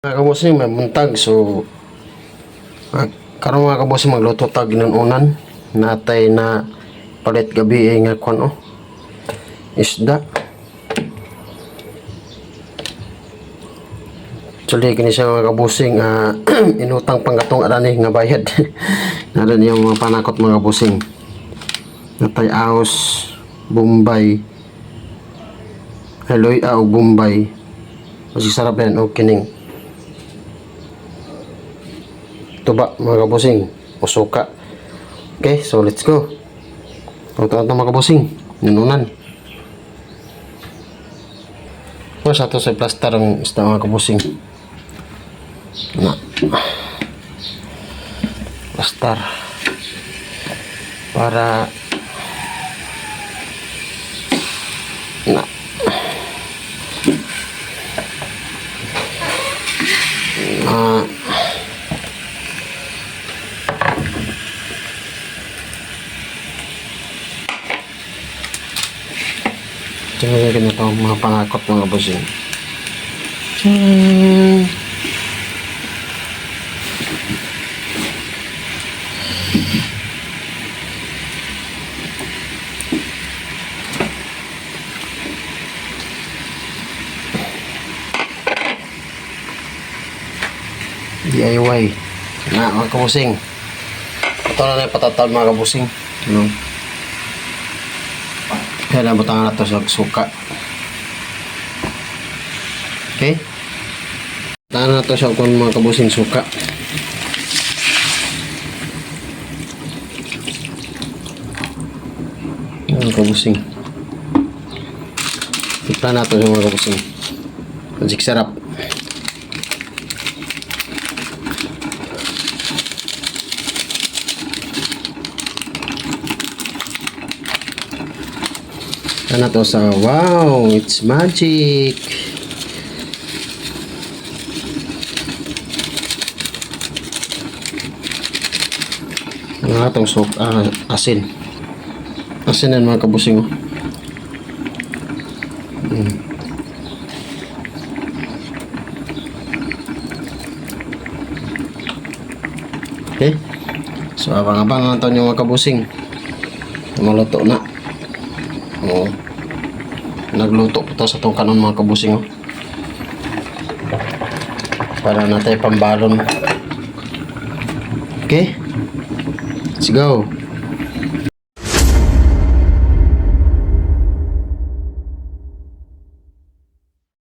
Mga kabusing, may muntag. So, uh, karon mga kabusing, magluto tag unan Natay na palit gabi eh, nga kwan oh. Isda. Actually, kini siya mga kabusing, ah, inutang panggatong arani nga bayad. Naran yung mga panakot mga kabusing. Natay Aos, Bombay, Heloy ah, Bombay. Kasi sarap yan o kining. Tuba mga kabusing. Usuka. Okay, so let's go. Ito ito mga kabusing. Nununan. Kung sa sa plaster ang isda mga kabusing. Na. Plaster. Para na Tingnan natin ito mga pangakot mga. Hmm. DIY na mga kabusing ito na na yung patatawad mga kabusing ano kaya na butangan na ito sa suka? Okay? Butangan na ito sa kung mga kabusing suka. Mga kabusing. Tikla na ito sa mga kabusing. Magic sarap Ano to sa wow, it's magic. Ano nga itong soup, ah, asin. Asin yan mga kabusing oh. Mm. Okay. So abang-abang ang taon yung mga kabusing. Maluto na. Oo. Nagluto ko to sa tong kanon mga kabusing oh. Para natin pambalon. Okay? Let's go.